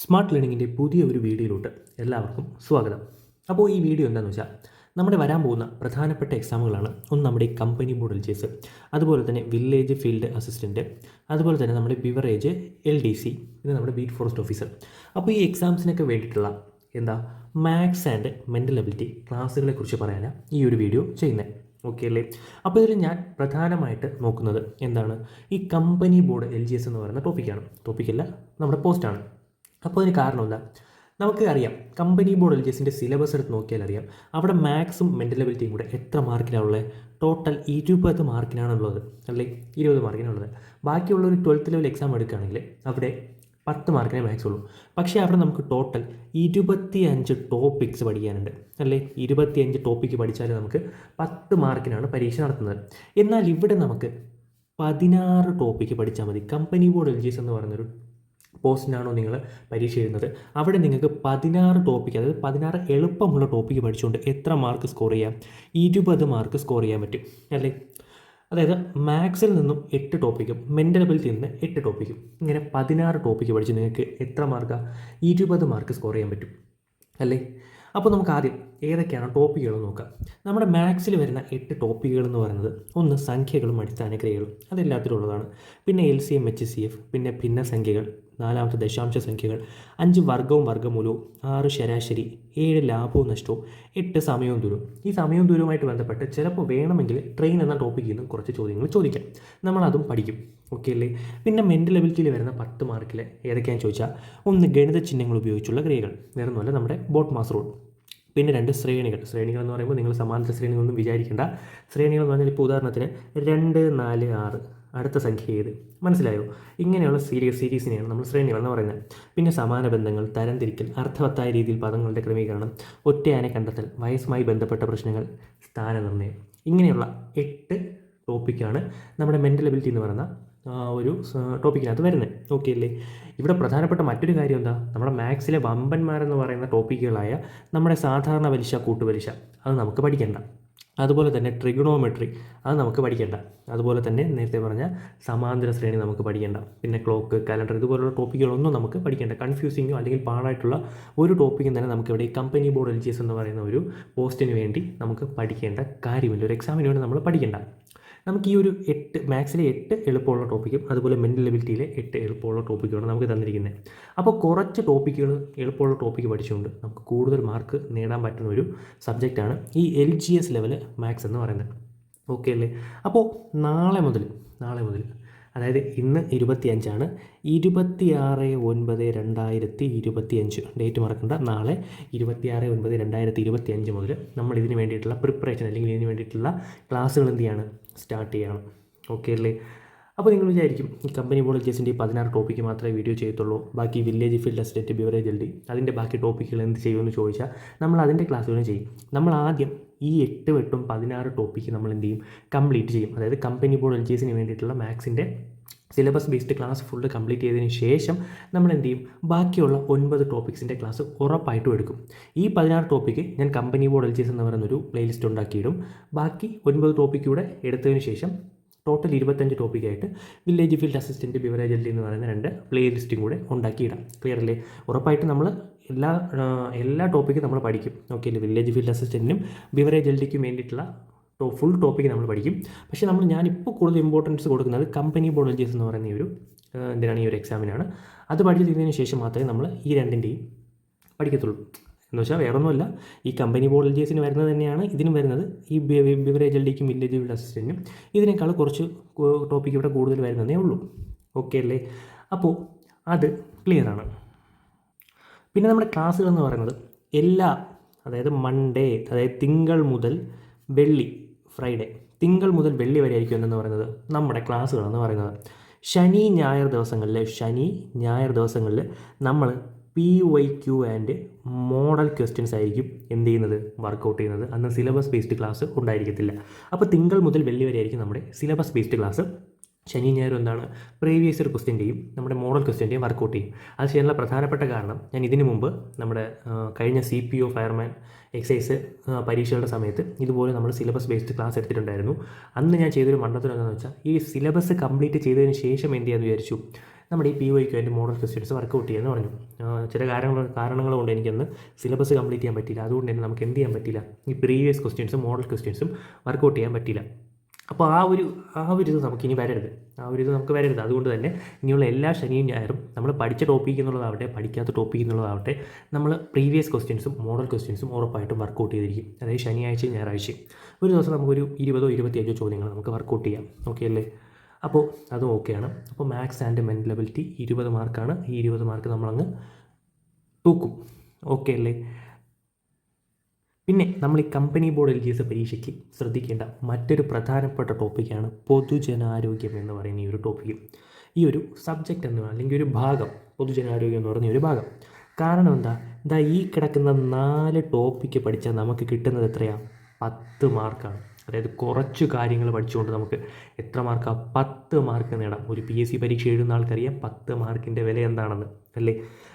Smart ലേണിങ്ങിന്റെ പുതിയ ഒരു വീഡിയോയിലോട്ട് എല്ലാവർക്കും സ്വാഗതം. അപ്പോൾ ഈ വീഡിയോ എന്താണെന്ന് വെച്ചാൽ നമ്മുടെ വരാൻ പോകുന്ന പ്രധാനപ്പെട്ട എക്സാമുകളാണ് ഒന്ന് നമ്മുടെ കമ്പനി ബോർഡ് ചേസ് അതുപോലെ തന്നെ വില്ലേജ് ഫീൽഡ് അസിസ്റ്റന്റ് അതുപോലെ തന്നെ നമ്മുടെ ബിവറേജ് എൽ ഡി സി പിന്നെ നമ്മുടെ ബീറ്റ് ഫോറസ്റ്റ് ഓഫീസർ അപ്പോൾ ഈ എക്സാംസിനൊക്കെ വേണ്ടിയിട്ടുള്ള എന്താ മാത്സ് ആൻഡ് മെന്റൽ എബിലിറ്റി ക്ലാസ്സുകളെ കുറിച്ച് പറയാനാണ് ഈ ഒരു വീഡിയോ ചെയ്യുന്നത് ഓക്കെ അല്ലേ? അപ്പോൾ ഇതിൽ ഞാൻ പ്രധാനമായിട്ട് നോക്കുന്നത് എന്താണ് ഈ company board L G S എന്ന് പറയുന്ന ടോപ്പിക്കാണ് ടോപ്പിക്കല്ല നമ്മുടെ പോസ്റ്റാണ് അപ്പോൾ അതിന് കാരണം എന്താ? നമുക്ക് അറിയാം കമ്പനി ബോർഡ് എൽ ജി എസിന്റെ സിലബസ് എടുത്ത് നോക്കിയാൽ അറിയാം അവിടെ മാക്സും മെന്റൽ എബിലിറ്റിയും കൂടെ എത്ര മാർക്കിനാണ് ഉള്ളത് ടോട്ടൽ ഇരുപത് മാർക്കിനാണുള്ളത് അല്ലേ? ഇരുപത് മാർക്കിനാണുള്ളത്. ബാക്കിയുള്ള ഒരു ട്വൽത്ത് ലെവൽ എക്സാം എടുക്കുകയാണെങ്കിൽ അവിടെ പത്ത് മാർക്കിനെ മാക്സ് ഉള്ളൂ. പക്ഷേ അവിടെ നമുക്ക് ടോട്ടൽ ഇരുപത്തി അഞ്ച് ടോപ്പിക്സ് പഠിക്കാനുണ്ട് അല്ലേ? ഇരുപത്തിയഞ്ച് ടോപ്പിക്ക് പഠിച്ചാൽ നമുക്ക് പത്ത് മാർക്കിനാണ് പരീക്ഷ നടത്തുന്നത്. എന്നാൽ ഇവിടെ നമുക്ക് പതിനാറ് ടോപ്പിക്ക് പഠിച്ചാൽ മതി. Company board L G S എന്ന് പറയുന്നൊരു പോസ്റ്റിനാണോ നിങ്ങൾ പരീക്ഷ എഴുതുന്നത്? അവിടെ നിങ്ങൾക്ക് പതിനാറ് ടോപ്പിക്ക് അതായത് പതിനാറ് എളുപ്പമുള്ള ടോപ്പിക്ക് പഠിച്ചുകൊണ്ട് എത്ര മാർക്ക് സ്കോർ ചെയ്യാം? ഇരുപത് മാർക്ക് സ്കോർ ചെയ്യാൻ പറ്റും അല്ലേ? അതായത് മാത്സിൽ നിന്നും എട്ട് ടോപ്പിക്കും മെന്റൽ അബിലിറ്റിയിൽ നിന്ന് എട്ട് ടോപ്പിക്കും ഇങ്ങനെ പതിനാറ് ടോപ്പിക്ക് പഠിച്ച് നിങ്ങൾക്ക് എത്ര മാർക്കാണ് ഇരുപത് മാർക്ക് സ്കോർ ചെയ്യാൻ പറ്റും അല്ലേ? അപ്പോൾ നമുക്ക് ആദ്യം ഏതൊക്കെയാണ് ടോപ്പിക്കുകൾ നോക്കാം. നമ്മുടെ മാത്സിൽ വരുന്ന എട്ട് ടോപ്പിക്കുകൾ എന്ന് പറയുന്നത് ഒന്ന് സംഖ്യകളും അടിസ്ഥാന ക്രിയകളും അതെല്ലാത്തിലുള്ളതാണ് പിന്നെ L C M H C F പിന്നെ ഭിന്നസംഖ്യകൾ നാലാമത്തെ ദശാംശ സംഖ്യകൾ. അഞ്ച് വർഗവും വർഗമൂലവും ആറ് ശരാശരി ഏഴ് ലാഭവും നഷ്ടവും എട്ട് സമയവും ദൂരവും. ഈ സമയവും ദൂരവുമായിട്ട് ബന്ധപ്പെട്ട് ചിലപ്പോൾ വേണമെങ്കിൽ ട്രെയിൻ എന്ന ടോപ്പിക്കിൽ നിന്നും കുറച്ച് ചോദ്യങ്ങൾ ചോദിക്കാം. നമ്മൾ അതും പഠിക്കും. ഓക്കെ അല്ലേ? പിന്നെ മെന്റൽ എബിലിറ്റിയിൽ വരുന്ന പത്ത് മാർക്കിൽ ഏതൊക്കെയാണെന്ന് ചോദിച്ചാൽ ഒന്ന് ഗണിത ചിഹ്നങ്ങൾ ഉപയോഗിച്ചുള്ള ക്രിയകൾ വേറെ ഒന്നുമല്ല നമ്മുടെ ബോട്ട് മാസ് റൂൾ പിന്നെ രണ്ട് ശ്രേണികൾ. ശ്രേണികൾ എന്ന് പറയുമ്പോൾ നിങ്ങൾ സമാന്തര ശ്രേണികളൊന്നും വിചാരിക്കേണ്ട. ശ്രേണികൾ എന്ന് പറഞ്ഞാൽ ഇപ്പോൾ ഉദാഹരണത്തിന് രണ്ട് നാല് ആറ്. അടുത്ത സംഖ്യ ഏത്? മനസ്സിലായോ? ഇങ്ങനെയുള്ള സീരീസ് സീരീസിനെയാണ് നമ്മൾ ശ്രേണികൾ എന്ന് പറയുന്നത്. പിന്നെ സമാന ബന്ധങ്ങൾ തരംതിരിക്കൽ അർത്ഥവത്തായ രീതിയിൽ പദങ്ങളുടെ ക്രമീകരണം ഒറ്റയാനെ കണ്ടെത്തൽ വയസ്സുമായി ബന്ധപ്പെട്ട പ്രശ്നങ്ങൾ സ്ഥാനനിർണയം. ഇങ്ങനെയുള്ള എട്ട് ടോപ്പിക്കാണ് നമ്മുടെ മെന്റൽ എബിലിറ്റി എന്ന് പറയുന്ന ഒരു ടോപ്പിക്കിനകത്ത് വരുന്നത്. ഓക്കെ അല്ലേ? ഇവിടെ പ്രധാനപ്പെട്ട മറ്റൊരു കാര്യം എന്താ? നമ്മുടെ മാത്സിലെ വമ്പന്മാരെന്ന് പറയുന്ന ടോപ്പിക്കുകളായ നമ്മുടെ സാധാരണ പലിശ കൂട്ടുപലിശ അത് നമുക്ക് പഠിക്കേണ്ട. അതുപോലെ തന്നെ ട്രിഗണോമെട്രി അത് നമുക്ക് പഠിക്കേണ്ട. അതുപോലെ തന്നെ നേരത്തെ പറഞ്ഞ സമാന്തര ശ്രേണി നമുക്ക് പഠിക്കേണ്ട. പിന്നെ ക്ലോക്ക് കലണ്ടർ ഇതുപോലുള്ള ടോപ്പിക്കുകളൊന്നും നമുക്ക് പഠിക്കേണ്ട. കൺഫ്യൂസിങ്ങോ അല്ലെങ്കിൽ പാടായിട്ടുള്ള ഒരു ടോപ്പിക്കും തന്നെ നമുക്ക് ഇവിടെ കമ്പനി ബോർഡ് എൽ എന്ന് പറയുന്ന ഒരു പോസ്റ്റിന് വേണ്ടി നമുക്ക് പഠിക്കേണ്ട കാര്യമില്ല. ഒരു എക്സാമിന് വേണ്ടി നമ്മൾ പഠിക്കേണ്ട. നമുക്ക് ഈ ഒരു എട്ട് മാത്സിലെ എട്ട് എളുപ്പമുള്ള ടോപ്പിക്കും അതുപോലെ മെന്റൽ എബിലിറ്റിയിലെ എട്ട് എളുപ്പമുള്ള ടോപ്പിക്കുമാണ് നമുക്ക് തന്നിരിക്കുന്നത്. അപ്പോൾ കുറച്ച് ടോപ്പിക്കുകൾ എളുപ്പമുള്ള ടോപ്പിക്ക് പഠിച്ചുകൊണ്ട് നമുക്ക് കൂടുതൽ മാർക്ക് നേടാൻ പറ്റുന്ന ഒരു സബ്ജക്റ്റാണ് ഈ L G S level maths എന്ന് പറയുന്നത്. ഓക്കെ അല്ലേ? അപ്പോൾ നാളെ മുതൽ നാളെ മുതൽ അതായത് ഇന്ന് ഇരുപത്തിയഞ്ചാണ്. ഇരുപത്തിയാറ് ഒൻപത് രണ്ടായിരത്തി ഇരുപത്തി അഞ്ച് ഡേറ്റ് മറക്കണ്ട. നാളെ ഇരുപത്തിയാറ് ഒൻപത് രണ്ടായിരത്തി ഇരുപത്തി അഞ്ച് മുതൽ നമ്മൾ ഇതിന് വേണ്ടിയിട്ടുള്ള പ്രിപ്പറേഷൻ അല്ലെങ്കിൽ ഇതിന് വേണ്ടിയിട്ടുള്ള ക്ലാസ്സുകൾ എന്ത് ചെയ്യാണ്? സ്റ്റാർട്ട് ചെയ്യണം. ഓക്കെ അല്ലേ? അപ്പോൾ നിങ്ങൾ വിചാരിക്കും ഈ കമ്പനി ഈ പതിനാറ് ടോപ്പിക്ക് മാത്രമേ വീഡിയോ ചെയ്യത്തുള്ളൂ. ബാക്കി village field assistant beverage L D അതിന്റെ ബാക്കി ടോപ്പിക്കുകൾ എന്ത് ചെയ്യുമെന്ന് ചോദിച്ചാൽ നമ്മൾ അതിന്റെ ക്ലാസ്സുകളും ചെയ്യും. നമ്മൾ ആദ്യം ഈ എട്ട് വെട്ടും പതിനാറ് ടോപ്പിക്ക് നമ്മൾ എന്ത് ചെയ്യും? കംപ്ലീറ്റ് ചെയ്യും. അതായത് കമ്പനി എസിന് വേണ്ടിയിട്ടുള്ള മാത്സിന്റെ syllabus based class full complete ചെയ്തതിന് ശേഷം നമ്മൾ എന്ത് ചെയ്യും? ബാക്കിയുള്ള ഒൻപത് ടോപ്പിക്സിന്റെ ക്ലാസ് ഉറപ്പായിട്ടും എടുക്കും. ഈ പതിനാറ് ടോപ്പിക്ക് ഞാൻ company board L G S എന്ന് പറയുന്നൊരു പ്ലേലിസ്റ്റ് ഉണ്ടാക്കിയിടും. ബാക്കി ഒൻപത് ടോപ്പിക്ക് കൂടെ എടുത്തതിന് ശേഷം ടോട്ടൽ ഇരുപത്തഞ്ച് ടോപ്പിക്കായിട്ട് village field assistant beverage L എന്ന് പറയുന്ന രണ്ട് പ്ലേലിസ്റ്റും കൂടെ ഉണ്ടാക്കിയിടാം. ക്ലിയർ അല്ലേ? ഉറപ്പായിട്ട് നമ്മൾ എല്ലാ എല്ലാ ടോപ്പിക്കും നമ്മൾ പഠിക്കും. ഓക്കെ വില്ലേജ് ഫീൽഡ് അസിസ്റ്റന്റിനും ബിവറേജ് എൽ ഡിക്കും വേണ്ടിയിട്ടുള്ള ഫുൾ ടോപ്പിക്ക് നമ്മൾ പഠിക്കും. പക്ഷേ നമ്മൾ ഞാനിപ്പോൾ കൂടുതൽ ഇമ്പോർട്ടൻസ് കൊടുക്കുന്നത് കമ്പനി ബോളജീസ് എന്ന് പറയുന്ന ഈ ഒരു എന്തിനാണ് ഈ ഒരു എക്സാമിനാണ് അത് പഠിച്ചു തീർന്നതിന് ശേഷം മാത്രമേ നമ്മൾ ഈ രണ്ടിന്റെയും പഠിക്കത്തുള്ളൂ. എന്ന് വെച്ചാൽ വേറൊന്നുമല്ല. ഈ കമ്പനി ബോളജീസിന് വരുന്നത് തന്നെയാണ്. ഇതിനും വരുന്നത് ഈ ബിവറേജ് എൽ ഡിക്കും വില്ലേജ് ഫീൽഡ് അസിസ്റ്റന്റും ഇതിനേക്കാൾ കുറച്ച് ടോപ്പിക്ക് ഇവിടെ കൂടുതൽ വരുന്നതേ ഉള്ളൂ. ഓക്കെ അല്ലേ? അപ്പോൾ അത് ക്ലിയറാണ് പിന്നെ നമ്മുടെ ക്ലാസ്സുകൾ എന്ന് പറയുന്നത് എല്ലാ അതായത് മൺഡേ അതായത് തിങ്കൾ മുതൽ വെള്ളി ഫ്രൈഡേ തിങ്കൾ മുതൽ വെള്ളി വരെ ആയിരിക്കും എന്തെന്ന് പറയുന്നത്? നമ്മുടെ ക്ലാസ്സുകൾ എന്ന് പറയുന്നത്. ശനി ഞായർ ദിവസങ്ങളിൽ ശനി ഞായർ ദിവസങ്ങളിൽ നമ്മൾ P Y Q and model questions ആയിരിക്കും എന്ത് ചെയ്യുന്നത്? വർക്കൗട്ട് ചെയ്യുന്നത്. അന്ന് സിലബസ് ബേസ്ഡ് ക്ലാസ് ഉണ്ടായിരിക്കത്തില്ല. അപ്പോൾ തിങ്കൾ മുതൽ വെള്ളി വരെ ആയിരിക്കും നമ്മുടെ സിലബസ് ബേസ്ഡ് ക്ലാസ് ശനി ഞായറും എന്താണ് പ്രീവിയസ് ഇയർ ക്വസ്റ്റ്യന്റെയും നമ്മുടെ മോഡൽ ക്വസ്റ്റ്യന്റെയും വർക്കൗട്ട് ചെയ്യും. അത് ചെയ്യാനുള്ള പ്രധാനപ്പെട്ട കാരണം ഞാൻ ഇതിനു മുമ്പ് നമ്മുടെ കഴിഞ്ഞ C P O fireman excise പരീക്ഷകളുടെ സമയത്ത് ഇതുപോലെ നമ്മൾ സിലബസ് ബേസ്ഡ് ക്ലാസ് എടുത്തിട്ടുണ്ടായിരുന്നു. അന്ന് ഞാൻ ചെയ്തൊരു മണ്ഡലത്തിൽ എന്താണെന്ന് വെച്ചാൽ ഈ സിലബസ് കംപ്ലീറ്റ് ചെയ്തതിന് ശേഷം എന്ത് ചെയ്യാന്ന് വിചാരിച്ചു നമ്മുടെ ഈ പി ഒയ്ക്ക് വേണ്ടി മോഡൽ ക്വസ്റ്റ്യൻസ് വർക്കൗട്ട് ചെയ്യാമെന്ന് പറഞ്ഞു. ചില കാരണങ്ങൾ കാരണങ്ങൾ കൊണ്ട് എനിക്കൊന്ന് സിലബസ് കംപ്ലീറ്റ് ചെയ്യാൻ പറ്റിയില്ല. അതുകൊണ്ട് തന്നെ നമുക്ക് എന്ത് ചെയ്യാൻ പറ്റില്ല ഈ പ്രീവിയസ് ക്വസ്റ്റ്യൻസും മോഡൽ ക്വസ്റ്റ്യൻസും വർക്കൗട്ട് ചെയ്യാൻ പറ്റിയില്ല. അപ്പോൾ ആ ഒരു ആ ഒരു ഇത് നമുക്ക് ഇനി വരരുത്. ആ ഒരു ഇത് നമുക്ക് വരരുത്. അതുകൊണ്ട് തന്നെ ഇനിയുള്ള എല്ലാ ശനിയും ഞായറും നമ്മൾ പഠിച്ച ടോപ്പിക് എന്നുള്ളതാവട്ടെ പഠിക്കാത്ത ടോപ്പിക് എന്നുള്ളതാവട്ടെ നമ്മൾ പ്രീവിയസ് ക്വസ്റ്റ്യൻസും മോഡൽ ക്വസ്റ്റ്യൻസും ഉറപ്പായിട്ടും വർക്കൗട്ട് ചെയ്തിരിക്കും. അതായത് ശനിയാഴ്ചയും ഞായറാഴ്ചയും. ഒരു ദിവസം നമുക്കൊരു ഇരുപതോ ഇരുപത്തിയഞ്ചോ ചോദ്യങ്ങൾ നമുക്ക് വർക്കൗട്ട് ചെയ്യാം. ഓക്കെ അല്ലേ? അപ്പോൾ അതും ഓക്കെയാണ് അപ്പോൾ മാത്സ് ആൻഡ് മെന്റലബിലിറ്റി ഇരുപത് മാർക്കാണ് ഈ ഇരുപത് മാർക്ക് നമ്മളങ്ങ് തൂക്കും. ഓക്കെ അല്ലേ? പിന്നെ നമ്മൾ ഈ company board L G S പരീക്ഷയ്ക്ക് ശ്രദ്ധിക്കേണ്ട മറ്റൊരു പ്രധാനപ്പെട്ട ടോപ്പിക്കാണ് പൊതുജനാരോഗ്യം എന്ന് പറയുന്ന ഈ ഒരു ടോപ്പിക്ക് ഈ ഒരു സബ്ജക്റ്റ് എന്ന് അല്ലെങ്കിൽ ഒരു ഭാഗം പൊതുജനാരോഗ്യം എന്ന് പറയുന്ന ഒരു ഭാഗം. കാരണം എന്താ? എന്താ ഈ കിടക്കുന്ന നാല് ടോപ്പിക്ക് പഠിച്ചാൽ നമുക്ക് കിട്ടുന്നത് എത്രയാണ് പത്ത് മാർക്കാണ് അതായത് കുറച്ച് കാര്യങ്ങൾ പഠിച്ചുകൊണ്ട് നമുക്ക് എത്ര മാർക്കാ പത്ത് മാർക്ക് നേടാം. ഒരു പി എസ് സി പരീക്ഷ എഴുതുന്ന ആൾക്കറിയാം പത്ത് മാർക്കിന്റെ വില എന്താണെന്ന് അല്ലേ?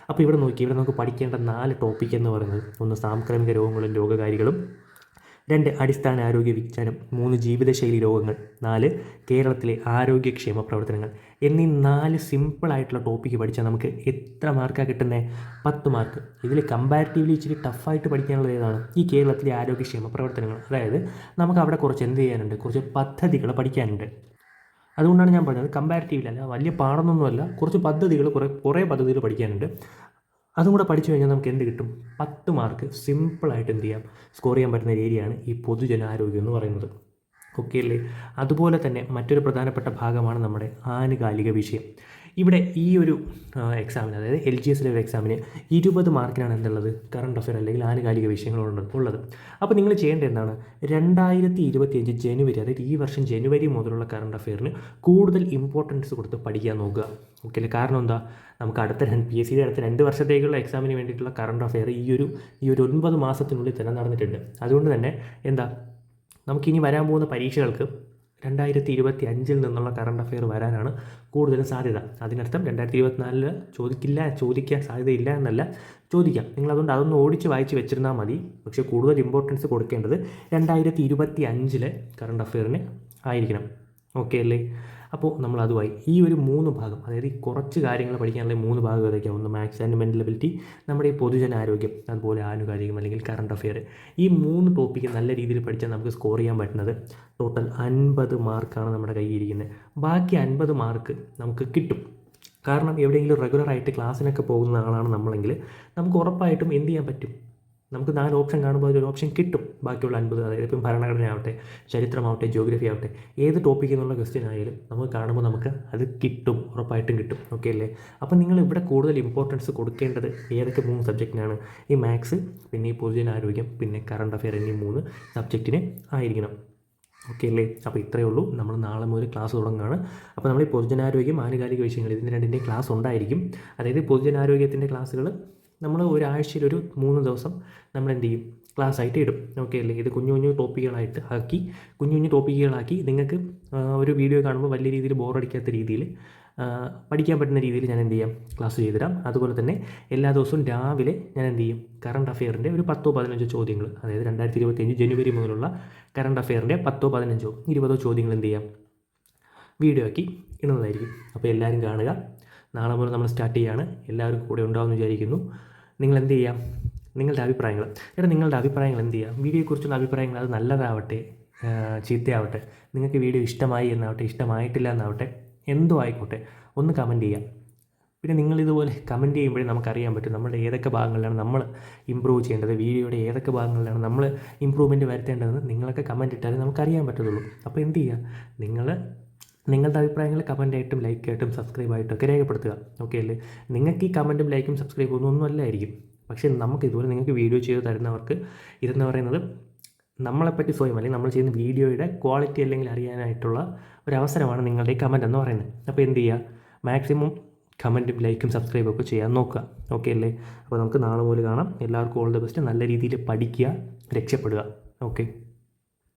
അപ്പോൾ ഇവിടെ നോക്കി ഇവിടെ നമുക്ക് പഠിക്കേണ്ട നാല് ടോപ്പിക് എന്ന് പറയുന്നത് ഒന്ന് സാംക്രമിക രോഗങ്ങളും രോഗകാരികളും രണ്ട് അടിസ്ഥാന ആരോഗ്യ വിജ്ഞാനം മൂന്ന് ജീവിതശൈലി രോഗങ്ങൾ നാല് കേരളത്തിലെ ആരോഗ്യക്ഷേമ പ്രവർത്തനങ്ങൾ എന്നീ നാല് സിമ്പിളായിട്ടുള്ള ടോപ്പിക്ക് പഠിച്ചാൽ നമുക്ക് എത്ര മാർക്കാണ് കിട്ടുന്നത് പത്ത് മാർക്ക് ഇതിൽ കമ്പാരിറ്റീവ്ലി ഇച്ചിരി ടഫായിട്ട് പഠിക്കാനുള്ളത് ഏതാണ്? ഈ കേരളത്തിലെ ആരോഗ്യക്ഷേമ പ്രവർത്തനങ്ങൾ. അതായത് നമുക്ക് അവിടെ കുറച്ച് എന്ത് ചെയ്യാനുണ്ട്? കുറച്ച് പദ്ധതികൾ പഠിക്കാനുണ്ട്. അതുകൊണ്ടാണ് ഞാൻ പറഞ്ഞത് കമ്പാരിറ്റീവ്ലി അല്ല വലിയ പാടൊന്നുമല്ല കുറച്ച് പദ്ധതികൾ കുറേ കുറേ പദ്ധതികൾ പഠിക്കാനുണ്ട്. അതും കൂടെ പഠിച്ചു കഴിഞ്ഞാൽ നമുക്ക് എന്ത് കിട്ടും? പത്ത് മാർക്ക് സിമ്പിളായിട്ട് എന്ത് ചെയ്യാം? സ്കോർ ചെയ്യാൻ പറ്റുന്ന ഏരിയയാണ് ഈ പൊതുജനാരോഗ്യം എന്ന് പറയുന്നത്. ഓക്കെ അല്ലേ? അതുപോലെ തന്നെ മറ്റൊരു പ്രധാനപ്പെട്ട ഭാഗമാണ് നമ്മുടെ ആനുകാലിക വിഷയം. ഇവിടെ ഈ ഒരു എക്സാമിന് അതായത് എൽ ജി എസിലെ ഒരു എക്സാമിന് ഇരുപത് മാർക്കിനാണ് എന്തുള്ളത്? കറണ്ട് അഫെയർ അല്ലെങ്കിൽ ആനുകാലിക വിഷയങ്ങളുണ്ട് ഉള്ളത്. അപ്പോൾ നിങ്ങൾ ചെയ്യേണ്ടത് എന്താണ്? രണ്ടായിരത്തി ഇരുപത്തിയഞ്ച് ജനുവരി അതായത് ഈ വർഷം ജനുവരി മുതലുള്ള കറണ്ട് അഫെയറിന് കൂടുതൽ ഇമ്പോർട്ടൻസ് കൊടുത്ത് പഠിക്കാൻ നോക്കുക. ഓക്കെ അല്ലേ? കാരണം എന്താ? നമുക്ക് അടുത്ത പി എസ് സിയുടെ അടുത്ത രണ്ട് വർഷത്തേക്കുള്ള എക്സാമിന് വേണ്ടിയിട്ടുള്ള കറണ്ട് അഫെയർ ഈ ഒരു ഈ ഒരു ഒൻപത് മാസത്തിനുള്ളിൽ തന്നെ നടന്നിട്ടുണ്ട്. അതുകൊണ്ട് തന്നെ എന്താ? നമുക്കിനി വരാൻ പോകുന്ന പരീക്ഷകൾക്ക് രണ്ടായിരത്തി ഇരുപത്തി അഞ്ചിൽ നിന്നുള്ള കറണ്ട് അഫെയർ വരാനാണ് കൂടുതലും സാധ്യത. അതിനർത്ഥം രണ്ടായിരത്തി ഇരുപത്തിനാലിൽ ചോദിക്കില്ല ചോദിക്കാൻ സാധ്യതയില്ല എന്നല്ല ചോദിക്കാം. നിങ്ങൾ അതുകൊണ്ട് അതൊന്ന് ഓടിച്ച് വായിച്ച് വെച്ചിരുന്നാൽ മതി. പക്ഷേ കൂടുതൽ ഇമ്പോർട്ടൻസ് കൊടുക്കേണ്ടത് രണ്ടായിരത്തി ഇരുപത്തി അഞ്ചിലെ കറണ്ട് അഫെയറിന് ആയിരിക്കണം. ഓക്കെ അല്ലേ? അപ്പോൾ നമ്മൾ അതുമായി ഈ ഒരു മൂന്ന് ഭാഗം അതായത് ഈ കുറച്ച് കാര്യങ്ങൾ പഠിക്കാനുള്ള മൂന്ന് ഭാഗം ഏതൊക്കെയാണ് ഒന്ന് മാത്സ് ആൻഡ് മെന്റൽ എബിലിറ്റി നമ്മുടെ ഈ പൊതുജനാരോഗ്യം അതുപോലെ ആനുകാലികം അല്ലെങ്കിൽ കറണ്ട് അഫെയർ ഈ മൂന്ന് ടോപ്പിക്ക് നല്ല രീതിയിൽ പഠിച്ചാൽ നമുക്ക് സ്കോർ ചെയ്യാൻ പറ്റുന്നത് ടോട്ടൽ അൻപത് മാർക്കാണ് നമ്മുടെ കയ്യിൽ ഇരിക്കുന്നത് ബാക്കി അൻപത് മാർക്ക് നമുക്ക് കിട്ടും. കാരണം എവിടെയെങ്കിലും റെഗുലറായിട്ട് ക്ലാസ്സിനൊക്കെ പോകുന്ന ആളാണ് നമ്മളെങ്കിൽ നമുക്ക് ഉറപ്പായിട്ടും എന്ത് ചെയ്യാൻ പറ്റും? നമുക്ക് നാല് ഓപ്ഷൻ കാണുമ്പോൾ അതിലൊരു ഓപ്ഷൻ കിട്ടും. ബാക്കിയുള്ള അൻപത് അതായത് ഇപ്പം ഭരണഘടന ആവട്ടെ ചരിത്രമാവട്ടെ ജോഗ്രഫി ആവട്ടെ ഏത് ടോപ്പിക് എന്നുള്ള ക്വസ്റ്റ്യൻ ആയാലും നമുക്ക് കാണുമ്പോൾ നമുക്ക് അത് കിട്ടും ഉറപ്പായിട്ടും കിട്ടും. ഓക്കെ അല്ലേ? അപ്പം നിങ്ങൾ ഇവിടെ കൂടുതൽ ഇമ്പോർട്ടൻസ് കൊടുക്കേണ്ടത് ഏതൊക്കെ മൂന്ന് സബ്ജക്റ്റിനാണ് ഈ മാത്സ് പിന്നെ ഈ പൊതുജനാരോഗ്യം പിന്നെ കറണ്ട് അഫെയർ എന്നീ മൂന്ന് സബ്ജക്റ്റിന് ആയിരിക്കണം. ഓക്കെ അല്ലേ? അപ്പോൾ ഇത്രയേ ഉള്ളൂ. നമ്മൾ നാളെ മുതൽ ക്ലാസ് തുടങ്ങുകയാണ്. അപ്പോൾ നമ്മൾ ഈ പൊതുജനാരോഗ്യം ആനുകാലിക വിഷയങ്ങൾ ഇതിന്റെ രണ്ടിന്റെയും ക്ലാസ് ഉണ്ടായിരിക്കും. അതായത് പൊതുജനാരോഗ്യത്തിന്റെ ക്ലാസ്സുകൾ നമ്മൾ ഒരാഴ്ചയിൽ ഒരു മൂന്ന് ദിവസം നമ്മൾ എന്ത് ചെയ്യും? ക്ലാസ് ആയിട്ട് ഇടും. ഓക്കെ അല്ലേ? ഇത് കുഞ്ഞു കുഞ്ഞു ടോപ്പിക്കുകളായിട്ട് ആക്കി കുഞ്ഞു കുഞ്ഞു ടോപ്പിക്കുകളാക്കി നിങ്ങൾക്ക് ഒരു വീഡിയോ കാണുമ്പോൾ വലിയ രീതിയിൽ ബോറടിക്കാത്ത രീതിയിൽ പഠിക്കാൻ പറ്റുന്ന രീതിയിൽ ഞാൻ എന്ത് ചെയ്യാം? ക്ലാസ് ചെയ്തുതരാം. അതുപോലെ തന്നെ എല്ലാ ദിവസവും രാവിലെ ഞാൻ എന്ത് ചെയ്യും? കറണ്ട് അഫെയറിന്റെ ഒരു പത്തോ പതിനഞ്ചോ ചോദ്യങ്ങൾ അതായത് രണ്ടായിരത്തി ഇരുപത്തിയഞ്ച് ജനുവരി മുതലുള്ള കറണ്ട് അഫെയറിന്റെ പത്തോ പതിനഞ്ചോ ഇരുപതോ ചോദ്യങ്ങൾ എന്ത് ചെയ്യാം? വീഡിയോ ആക്കി ഇടുന്നതായിരിക്കും. അപ്പോൾ എല്ലാവരും കാണുക. നാളെ മുതൽ നമ്മൾ സ്റ്റാർട്ട് ചെയ്യുകയാണ് എല്ലാവരും കൂടെ ഉണ്ടാവുമെന്ന് വിചാരിക്കുന്നു. നിങ്ങൾ എന്ത് ചെയ്യാം? നിങ്ങളുടെ അഭിപ്രായങ്ങൾ. എടാ നിങ്ങളുടെ അഭിപ്രായങ്ങൾ എന്ത് ചെയ്യാം? വീഡിയോയെക്കുറിച്ചുള്ള അഭിപ്രായങ്ങൾ അത് നല്ലതാവട്ടെ ചീത്തയാവട്ടെ നിങ്ങൾക്ക് വീഡിയോ ഇഷ്ടമായി എന്നാവട്ടെ ഇഷ്ടമായിട്ടില്ല എന്നാവട്ടെ എന്തോ ആയിക്കോട്ടെ ഒന്ന് കമന്റ് ചെയ്യാം. പിന്നെ നിങ്ങളിതുപോലെ കമന്റ് ചെയ്യുമ്പോഴേ നമുക്കറിയാൻ പറ്റും നമ്മുടെ ഏതൊക്കെ ഭാഗങ്ങളിലാണ് നമ്മൾ ഇമ്പ്രൂവ് ചെയ്യേണ്ടത് വീഡിയോയുടെ ഏതൊക്കെ ഭാഗങ്ങളിലാണ് നമ്മൾ ഇമ്പ്രൂവ്മെന്റ് വരുത്തേണ്ടതെന്ന് നിങ്ങളൊക്കെ കമന്റ് ഇട്ടാലേ നമുക്കറിയാൻ പറ്റത്തുള്ളൂ. അപ്പോൾ എന്ത് ചെയ്യുക നിങ്ങൾ നിങ്ങളുടെ അഭിപ്രായങ്ങൾ കമന്റായിട്ടും ലൈക്കായിട്ടും സബ്സ്ക്രൈബായിട്ടും ഒക്കെ രേഖപ്പെടുത്തുക. ഓക്കെ അല്ലേ? നിങ്ങൾക്ക് ഈ കമന്റും ലൈക്കും സബ്സ്ക്രൈബും ഒന്നും അല്ലായിരിക്കും. പക്ഷേ നമുക്ക് ഇതുപോലെ നിങ്ങൾക്ക് വീഡിയോ ചെയ്ത് തരുന്നവർക്ക് ഇതെന്ന് പറയുന്നത് നമ്മളെപ്പറ്റി സ്വയം അല്ലെങ്കിൽ നമ്മൾ ചെയ്യുന്ന വീഡിയോയുടെ ക്വാളിറ്റി അല്ലെങ്കിൽ അറിയാനായിട്ടുള്ള ഒരു അവസരമാണ് നിങ്ങളുടെ ഈ കമന്റ് എന്ന് പറയുന്നത്. അപ്പോൾ എന്ത് ചെയ്യുക? മാക്സിമം കമന്റും ലൈക്കും സബ്സ്ക്രൈബും ഒക്കെ ചെയ്യാൻ നോക്കുക. ഓക്കെ അല്ലേ? അപ്പോൾ നമുക്ക് നാളെ മുതൽ കാണാം. എല്ലാവർക്കും ഓൾ ദ ബെസ്റ്റ് നല്ല രീതിയിൽ പഠിക്കുക രക്ഷപ്പെടുക. ഓക്കെ